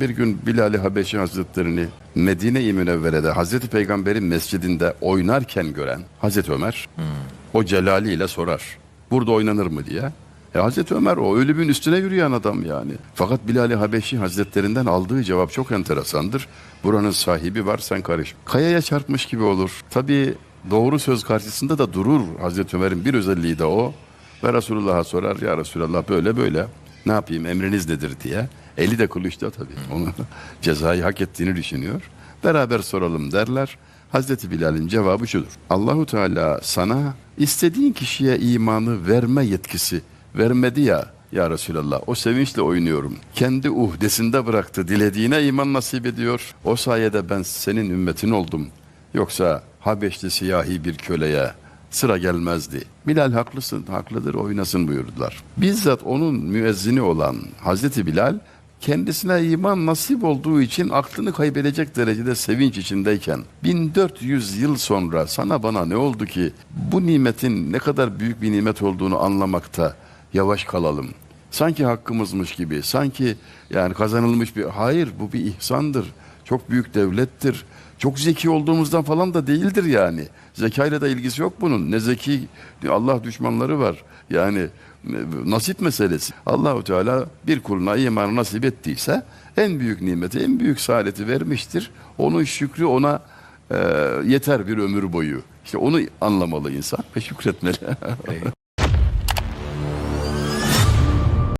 Bir gün Bilal-i Habeşi Hazretlerini Medine-i Münevvere'de Hazreti Peygamber'in mescidinde oynarken gören Hazreti Ömer o celaliyle sorar. Burada oynanır mı diye. E Hazreti Ömer o ölümün üstüne yürüyen adam yani. Fakat Bilal-i Habeşi Hazretlerinden aldığı cevap çok enteresandır. Buranın sahibi var sen karış. Kayaya çarpmış gibi olur. Tabii doğru söz karşısında da durur Hazreti Ömer'in bir özelliği de o. Ve Resulullah'a sorar ya Resulallah böyle böyle ne yapayım emriniz nedir diye. Eli de kılıçta tabii. Onu cezayı hak ettiğini düşünüyor. Beraber soralım derler. Hazreti Bilal'in cevabı şudur. Allahu Teala sana istediğin kişiye imanı verme yetkisi vermedi ya ya Resulallah o sevinçle oynuyorum. Kendi uhdesinde bıraktı. Dilediğine iman nasip ediyor. O sayede ben senin ümmetin oldum. Yoksa Habeşli siyahi bir köleye sıra gelmezdi. Bilal haklısın, haklıdır oynasın buyurdular. Bizzat onun müezzini olan Hazreti Bilal kendisine iman nasip olduğu için aklını kaybedecek derecede sevinç içindeyken 1400 yıl sonra sana bana ne oldu ki bu nimetin ne kadar büyük bir nimet olduğunu anlamakta yavaş kalalım. Sanki hakkımızmış gibi, sanki yani kazanılmış bir hayır bu bir ihsandır. Çok büyük devlettir. Çok zeki olduğumuzdan falan da değildir yani. Zekayla da ilgisi yok bunun. Ne zeki Allah düşmanları var. Yani e, nasip meselesi. Allahu Teala bir kuluna imanı nasip ettiyse en büyük nimeti, en büyük saadeti vermiştir. Onun şükrü ona e, yeter bir ömür boyu. İşte onu anlamalı insan ve şükretmeli.